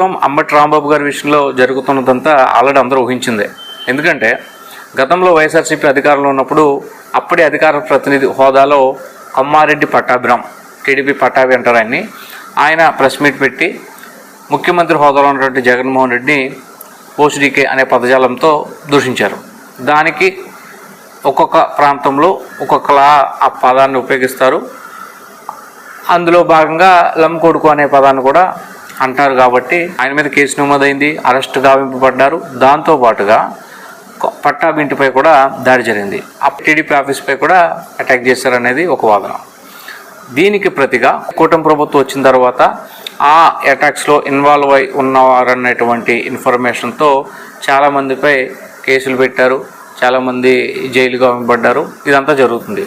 ప్రస్తుతం అంబటి రాంబాబు గారి విషయంలో జరుగుతున్నదంతా ఆల్రెడీ అందరూ ఊహించిందే. ఎందుకంటే గతంలో వైఎస్ఆర్సీపీ అధికారంలో ఉన్నప్పుడు అప్పటి అధికార ప్రతినిధి హోదాలో అమ్మారెడ్డి పట్టాభిరామ్ టీడీపీ పట్టాభి అంటారు ఆయన్ని. ఆయన ప్రెస్ మీట్ పెట్టి ముఖ్యమంత్రి హోదాలో ఉన్నటువంటి జగన్మోహన్ రెడ్డిని ఓసిడీకే అనే పదజాలంతో దూషించారు. దానికి ఒక్కొక్క ప్రాంతంలో ఒక్కొక్కలా ఆ పదాన్ని ఉపయోగిస్తారు. అందులో భాగంగా లంకొడుకు అనే పదాన్ని కూడా అంటున్నారు కాబట్టి ఆయన మీద కేసు నమోదైంది అరెస్ట్ గావింపబడ్డారు. దాంతో పాటుగా పట్టాబింటిపై కూడా దాడి జరిగింది. ఆ టీడీపీ ఆఫీస్పై కూడా అటాక్ చేశారనేది ఒక వాదన. దీనికి ప్రతిగా కూటమి ప్రభుత్వం వచ్చిన తర్వాత ఆ అటాక్స్లో ఇన్వాల్వ్ అయి ఉన్నవారన్నటువంటి ఇన్ఫర్మేషన్తో చాలామందిపై కేసులు పెట్టారు చాలామంది జైలుగా పడ్డారు ఇదంతా జరుగుతుంది.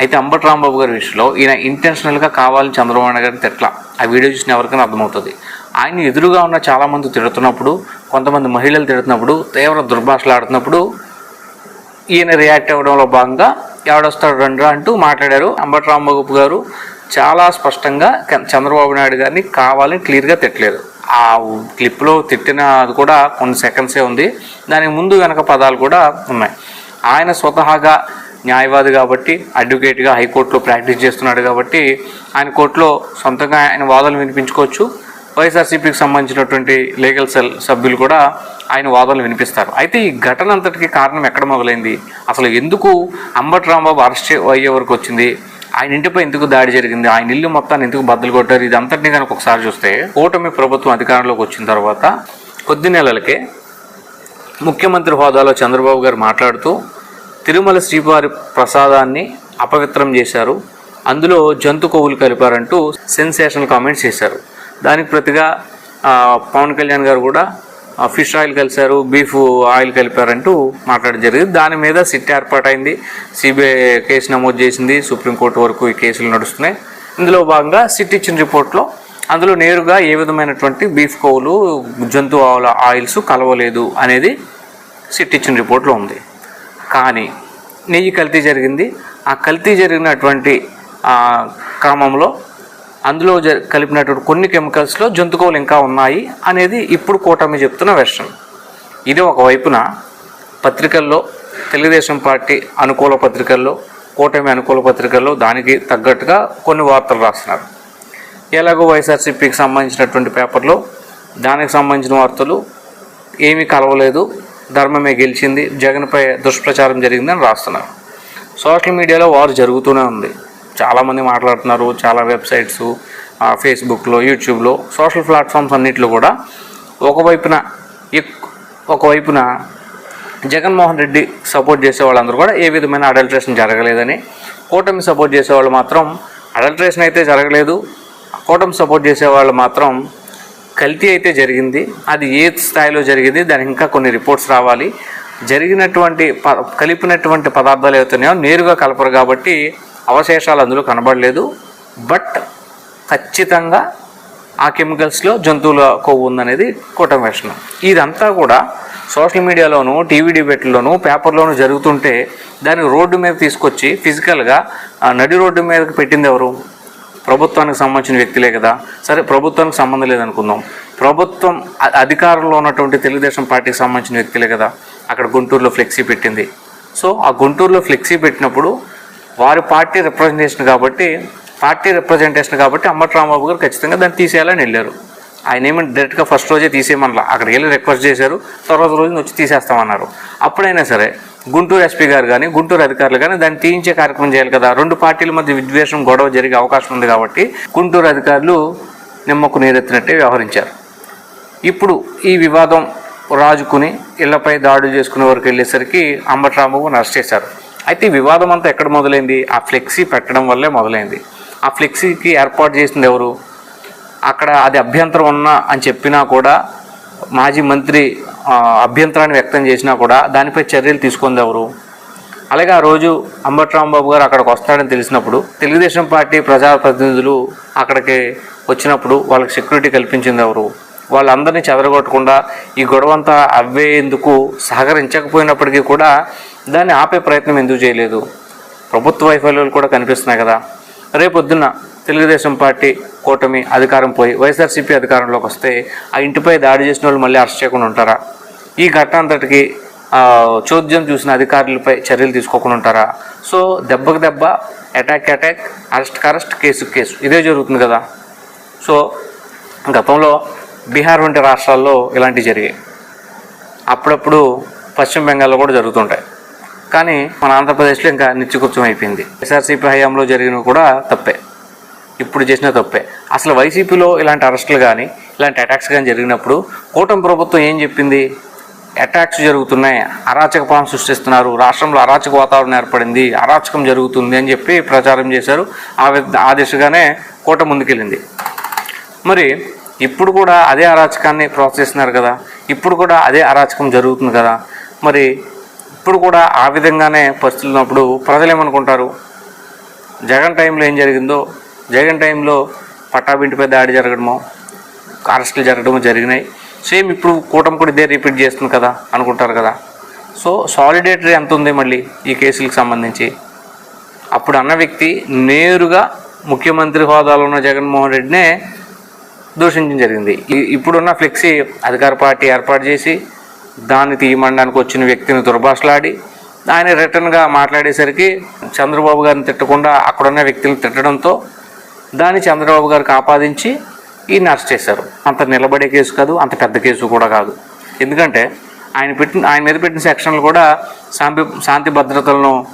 అయితే అంబటి రాంబాబు గారి విషయంలో ఈయన ఇంటెన్షనల్గా కావాలని చంద్రబాబు నాయుడు గారిని తిట్ల. ఆ వీడియో చూసిన ఎవరికైనా అర్థమవుతుంది. ఆయన ఎదురుగా ఉన్న చాలామంది తిడుతున్నప్పుడు కొంతమంది మహిళలు తిడుతున్నప్పుడు తీవ్ర దుర్భాషలు ఆడుతున్నప్పుడు ఈయన రియాక్ట్ అవ్వడంలో భాగంగా ఎవడొస్తాడు రండ్రా అంటూ మాట్లాడారు అంబటి రాంబాబు గారు. చాలా స్పష్టంగా చంద్రబాబు నాయుడు గారిని కావాలని క్లియర్గా తిట్టలేదు. ఆ క్లిప్లో తిట్టిన అది కూడా కొన్ని సెకండ్సే ఉంది. దానికి ముందు వెనక పదాలు కూడా ఉన్నాయి. ఆయన స్వతహాగా న్యాయవాది కాబట్టి అడ్వకేట్గా హైకోర్టులో ప్రాక్టీస్ చేస్తున్నాడు కాబట్టి ఆయన కోర్టులో సొంతంగా ఆయన వాదనలు వినిపించుకోవచ్చు. వైఎస్ఆర్సీపీకి సంబంధించినటువంటి లీగల్ సెల్ సభ్యులు కూడా ఆయన వాదనలు వినిపిస్తారు. అయితే ఈ ఘటన అంతటికి కారణం ఎక్కడ మొదలైంది? అసలు ఎందుకు అంబటి రాంబాబు అరెస్ట్ అయ్యే వరకు వచ్చింది? ఆయన ఇంటిపై ఎందుకు దాడి జరిగింది? ఆయన ఇల్లు మొత్తాన్ని ఎందుకు బద్దలు కొట్టారు? ఇది అంతటిని కనుక ఒకసారి చూస్తే కూటమి ప్రభుత్వం అధికారంలోకి వచ్చిన తర్వాత కొద్ది నెలలకే ముఖ్యమంత్రి హోదాలో చంద్రబాబు గారు మాట్లాడుతూ తిరుమల శ్రీవారి ప్రసాదాన్ని అపవిత్రం చేశారు. అందులో జంతు కొవ్వులు కలిపారంటూ సెన్సేషనల్ కామెంట్స్ చేశారు. దానికి ప్రతిగా పవన్ కళ్యాణ్ గారు కూడా ఫిష్ ఆయిల్ కలిశారు బీఫ్ ఆయిల్ కలిపారంటూ మాట్లాడడం జరిగింది. దాని మీద సిట్ ఏర్పాటైంది. సిబిఐ కేసు నమోదు చేసింది. సుప్రీంకోర్టు వరకు ఈ కేసులు నడుస్తున్నాయి. ఇందులో భాగంగా సిట్ ఇచ్చిన రిపోర్ట్లో అందులో నేరుగా ఏ విధమైనటువంటి బీఫ్ కోవులు జంతు ఆవుల ఆయిల్స్ కలవలేదు అనేది సిట్ ఇచ్చిన రిపోర్ట్లో ఉంది. కానీ నెయ్యి కల్తీ జరిగింది. ఆ కల్తీ జరిగినటువంటి క్రమంలో అందులో జ కలిపినటువంటి కొన్ని కెమికల్స్లో జంతుకోలు ఇంకా ఉన్నాయి అనేది ఇప్పుడు కూటమి చెప్తున్న వెర్షన్. ఇది ఒకవైపున పత్రికల్లో తెలుగుదేశం పార్టీ అనుకూల పత్రికల్లో కూటమి అనుకూల పత్రికల్లో దానికి తగ్గట్టుగా కొన్ని వార్తలు రాస్తున్నారు. ఎలాగో వైఎస్ఆర్సీపీకి సంబంధించినటువంటి పేపర్లో దానికి సంబంధించిన వార్తలు ఏమీ కలవలేదు. ధర్మమే గెలిచింది జగన్పై దుష్ప్రచారం జరిగిందని రాస్తున్నారు. సోషల్ మీడియాలో వారు జరుగుతూనే ఉంది. చాలామంది మాట్లాడుతున్నారు చాలా వెబ్సైట్స్ ఆ, ఫేస్బుక్లో యూట్యూబ్లో సోషల్ ప్లాట్ఫామ్స్ అన్నింటిలో కూడా ఒకవైపున ఒకవైపున జగన్మోహన్ రెడ్డి సపోర్ట్ చేసే వాళ్ళందరూ కూడా ఏ విధమైన అడల్ట్రేషన్ జరగలేదని కూటమి సపోర్ట్ చేసేవాళ్ళు మాత్రం అడల్ట్రేషన్ అయితే జరగలేదు కూటమి సపోర్ట్ చేసేవాళ్ళు మాత్రం కల్తీ అయితే జరిగింది అది ఏ స్థాయిలో జరిగింది దానికి ఇంకా కొన్ని రిపోర్ట్స్ రావాలి. జరిగినటువంటి ప కలిపినటువంటి పదార్థాలు ఏవైతున్నాయో నేరుగా కలపరు కాబట్టి అవశేషాలు అందులో కనబడలేదు. బట్ ఖచ్చితంగా ఆ కెమికల్స్లో జంతువుల కొవ్వు ఉందనేది కూటమి వెర్షన్ ఇదంతా కూడా సోషల్ మీడియాలోను టీవీ డిబేట్లోను పేపర్లోను జరుగుతుంటే దాన్ని రోడ్డు మీద తీసుకొచ్చి ఫిజికల్గా నడి రోడ్డు మీదకి పెట్టింది ఎవరు? ప్రభుత్వానికి సంబంధించిన వ్యక్తులే కదా? సరే ప్రభుత్వానికి సంబంధం లేదనుకుందాం. ప్రభుత్వం అధికారంలో ఉన్నటువంటి తెలుగుదేశం పార్టీకి సంబంధించిన వ్యక్తులే కదా? అక్కడ గుంటూరులో ఫ్లెక్సీ పెట్టింది. సో ఆ గుంటూరులో ఫ్లెక్సీ పెట్టినప్పుడు వారి పార్టీ రిప్రజెంటేషన్ కాబట్టి పార్టీ రిప్రజెంటేషన్ కాబట్టి అమ్మటి రాంబాబు గారు ఖచ్చితంగా దాన్ని తీసేయాలని వెళ్ళారు. ఆయన ఏమంటే డైరెక్ట్గా ఫస్ట్ రోజే తీసేయమనలా. అక్కడికి వెళ్ళి రిక్వెస్ట్ చేశారు. తర్వాత రోజున వచ్చి తీసేస్తామన్నారు. అప్పుడైనా సరే గుంటూరు ఎస్పీ గారు కానీ గుంటూరు అధికారులు కానీ దాన్ని తీయించే కార్యక్రమం చేయాలి కదా. రెండు పార్టీల మధ్య విద్వేషం గొడవ జరిగే అవకాశం ఉంది కాబట్టి గుంటూరు అధికారులు నిమ్మకు నీరెత్తినట్టే వ్యవహరించారు. ఇప్పుడు ఈ వివాదం రాజుకుని ఇళ్ళపై దాడులు చేసుకునే వరకు వెళ్ళేసరికి అంబటి రాంబాబుని అరెస్ట్ చేశారు. అయితే వివాదం అంతా ఎక్కడ మొదలైంది? ఆ ఫ్లెక్సీ పెట్టడం వల్లే మొదలైంది. ఆ ఫ్లెక్సీకి ఏర్పాటు చేసింది ఎవరు? అక్కడ అది అభ్యంతరం ఉన్నా అని చెప్పినా కూడా మాజీ మంత్రి అభ్యంతరాన్ని వ్యక్తం చేసినా కూడా దానిపై చర్యలు తీసుకుంది ఎవరు? అలాగే ఆ రోజు అంబట్రాంబాబు గారు అక్కడికి వస్తాడని తెలిసినప్పుడు తెలుగుదేశం పార్టీ ప్రజాప్రతినిధులు అక్కడికి వచ్చినప్పుడు వాళ్ళకి సెక్యూరిటీ కల్పించింది ఎవరు? వాళ్ళందరినీ చెదరగొట్టకుండా ఈ గొడవ అంతా అవ్వేందుకు సహకరించకపోయినప్పటికీ కూడా దాన్ని ఆపే ప్రయత్నం ఎందుకు చేయలేదు? ప్రభుత్వ వైఫల్యాలు కూడా కనిపిస్తున్నాయి కదా. రేపొద్దున తెలుగుదేశం పార్టీ కూటమి అధికారం పోయి వైఎస్ఆర్సీపీ అధికారంలోకి వస్తే ఆ ఇంటిపై దాడి చేసిన వాళ్ళు మళ్ళీ అరెస్ట్ చేయకుండా ఉంటారా? ఈ ఘటన అంతటికి చోద్యం చూసిన అధికారులపై చర్యలు తీసుకోకుండా ఉంటారా? సో దెబ్బకు దెబ్బ attack attack arrest arrest case case ఇదే జరుగుతుంది కదా? సో గతంలో బీహార్ వంటి రాష్ట్రాల్లో ఇలాంటివి జరిగాయి. అప్పుడప్పుడు పశ్చిమ బెంగాల్లో కూడా జరుగుతుంటాయి. కానీ మన ఆంధ్రప్రదేశ్లో ఇంకా నిత్యకృత్యం అయిపోయింది. ఎస్ఆర్సీపీ హయాంలో జరిగినవి కూడా తప్పే. ఇప్పుడు చేసిన తప్పే. అసలు వైసీపీలో ఇలాంటి అరెస్టులు కానీ ఇలాంటి అటాక్స్ కానీ జరిగినప్పుడు కూటమి ప్రభుత్వం ఏం చెప్పింది? అటాక్స్ జరుగుతున్నాయి. అరాచక పాలన సృష్టిస్తున్నారు. రాష్ట్రంలో అరాచక వాతావరణం ఏర్పడింది. అరాచకం జరుగుతుంది అని చెప్పి ప్రచారం చేశారు. ఆ ఆ దిశగానే కూట ముందుకెళ్ళింది. మరి ఇప్పుడు కూడా అదే అరాచకాన్ని ప్రోత్సహిస్తున్నారు కదా. ఇప్పుడు కూడా అదే అరాచకం జరుగుతుంది కదా. మరి ఇప్పుడు కూడా ఆ విధంగానే పరిస్థితులు ఉన్నప్పుడు ప్రజలు ఏమనుకుంటారు? జగన్ టైంలో ఏం జరిగిందో జగన్ టైంలో పట్టాబింటిపై దాడి జరగడము అరెస్టులు జరగడము జరిగినాయి. సేమ్ ఇప్పుడు కూటమి కూడా ఇదే రిపీట్ చేస్తుంది కదా అనుకుంటారు కదా. సో సాలిడేటరీ ఎంత ఉంది మళ్ళీ ఈ కేసులకు సంబంధించి? అప్పుడు అన్న వ్యక్తి నేరుగా ముఖ్యమంత్రి హోదాలో ఉన్న జగన్మోహన్ రెడ్డినే దూషించడం జరిగింది. ఇప్పుడున్న ఫ్లెక్సీ అధికార పార్టీ ఏర్పాటు చేసి దాన్ని తీయమండడానికి వచ్చిన వ్యక్తిని దుర్భాషలాడి ఆయన రిటర్న్గా మాట్లాడేసరికి చంద్రబాబు గారిని తిట్టకుండా అక్కడున్న వ్యక్తిని తిట్టడంతో దాన్ని చంద్రబాబు గారికి ఆపాదించి ఈయన అరెస్ట్ చేశారు. అంత నిలబడే కేసు కాదు అంత పెద్ద కేసు కూడా కాదు. ఎందుకంటే ఆయన పెట్టిన ఆయన మీద పెట్టిన సెక్షన్లు కూడా శాంతి శాంతి భద్రతలను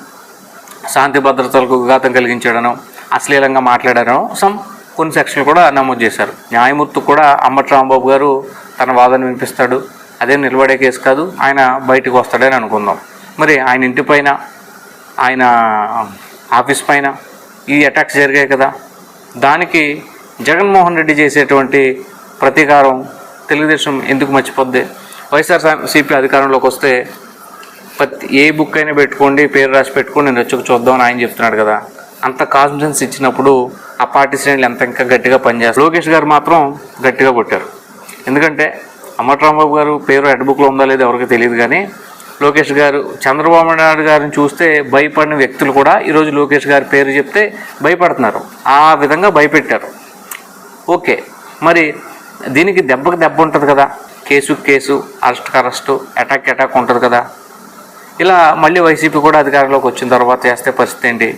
శాంతి భద్రతలకు ఘాతం కలిగించడను అశ్లీలంగా మాట్లాడడం సమ్ కొన్ని సెక్షన్లు కూడా నమోదు చేశారు. న్యాయమూర్తి కూడా అంబటి రాంబాబు గారు తన వాదన వినిపిస్తాడు. అదే నిలబడే కేసు కాదు ఆయన బయటకు వస్తాడని అనుకుందాం. మరి ఆయన ఇంటి పైన ఆయన ఆఫీస్ పైన ఈ అటాక్స్ జరిగాయి కదా. దానికి జగన్మోహన్ రెడ్డి చేసేటువంటి ప్రతీకారం తెలుగుదేశం ఎందుకు మర్చిపోద్ది? వైఎస్ఆర్సీపీ అధికారంలోకి వస్తే ప్రతి ఏ బుక్ అయినా పెట్టుకోండి పేరు రాసి పెట్టుకోండి నేను వచ్చి చూద్దామని ఆయన చెప్తున్నాడు కదా. అంత కాన్ఫిడెన్స్ ఇచ్చినప్పుడు ఆ పార్టీ శ్రేణులు ఎంత ఇంకా గట్టిగా పనిచేస్తారు? లోకేష్ గారు మాత్రం గట్టిగా కొట్టారు. ఎందుకంటే అమ్మట్రాంబాబు గారు పేరు హెడ్ బుక్లో ఉందా లేదో ఎవరికి తెలియదు కానీ లోకేష్ గారు చంద్రబాబు నాయుడు గారిని చూస్తే భయపడిన వ్యక్తులు కూడా ఈరోజు లోకేష్ గారి పేరు చెప్తే భయపడుతున్నారు. ఆ విధంగా భయపెట్టారు. ఓకే మరి దీనికి దెబ్బకు దెబ్బ ఉంటుంది కదా. Case case arrest arrest attack attack ఉంటుంది కదా. ఇలా మళ్ళీ వైసీపీ కూడా అధికారంలోకి వచ్చిన తర్వాత చేస్తే పరిస్థితి ఏంటి?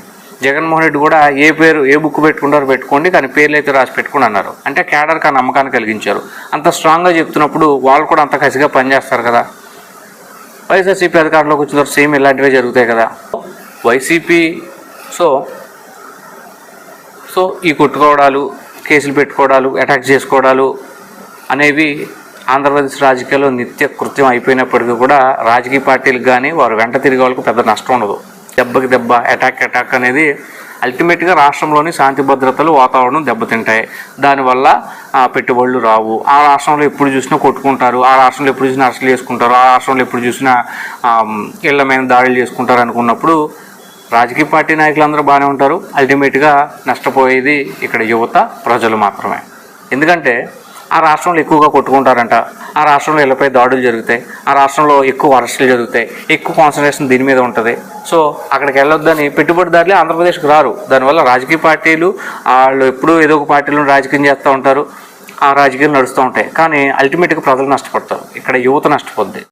జగన్మోహన్ రెడ్డి కూడా ఏ పేరు ఏ బుక్ పెట్టుకుంటారో పెట్టుకోండి కానీ పేర్లు అయితే రాసి పెట్టుకుని అన్నారు. అంటే క్యాడర్కి ఆ నమ్మకాన్ని కలిగించారు. అంత స్ట్రాంగ్గా చెప్తున్నప్పుడు వాళ్ళు కూడా అంత కసిగా పనిచేస్తారు కదా. వైఎస్ఆర్సీపీ అధికారంలోకి వచ్చిన తర్వాత సేమ్ ఇలాంటివే జరుగుతాయి కదా. వైసీపీ సో సో ఈ కొట్టుకోవడాలు కేసులు పెట్టుకోవడాలు అటాక్ చేసుకోవడాలు అనేవి ఆంధ్రప్రదేశ్ రాజకీయాల్లో నిత్య కృత్యం అయిపోయినప్పటికీ కూడా రాజకీయ పార్టీలకు కానీ వారు వెంట తిరిగే వాళ్ళకు పెద్ద నష్టం ఉండదు. దెబ్బకి దెబ్బ అటాక్ అటాక్ అనేది అల్టిమేట్గా రాష్ట్రంలోని శాంతి భద్రతలు వాతావరణం దెబ్బతింటాయి. దానివల్ల ఆ, పెట్టుబడులు రావు. ఆ రాష్ట్రంలో ఎప్పుడు చూసినా కొట్టుకుంటారు. ఆ రాష్ట్రంలో ఎప్పుడు చూసినా అరెస్టులు చేసుకుంటారు. ఆ రాష్ట్రంలో ఎప్పుడు చూసినా ఇళ్ళమైన దాడులు చేసుకుంటారు అనుకున్నప్పుడు రాజకీయ పార్టీ నాయకులందరూ బాగానే ఉంటారు. అల్టిమేట్గా నష్టపోయేది ఇక్కడ యువత ప్రజలు మాత్రమే. ఎందుకంటే ఆ రాష్ట్రంలో ఎక్కువగా కొట్టుకుంటారంట. ఆ రాష్ట్రంలో ఇళ్ళపై దాడులు జరుగుతాయి. ఆ రాష్ట్రంలో ఎక్కువ అరెస్టులు జరుగుతాయి. ఎక్కువ కాన్సన్ట్రేషన్ దీని మీద ఉంటుంది. సో అక్కడికి వెళ్ళొద్దని పెట్టుబడిదారులే ఆంధ్రప్రదేశ్కి రారు. దానివల్ల రాజకీయ పార్టీలు వాళ్ళు ఎప్పుడూ ఏదో ఒక పార్టీలను రాజకీయం చేస్తూ ఉంటారు. ఆ రాజకీయాలు నడుస్తూ ఉంటాయి. కానీ అల్టిమేట్గా ప్రజలు నష్టపడతారు. ఇక్కడ యువత నష్టపోద్ది.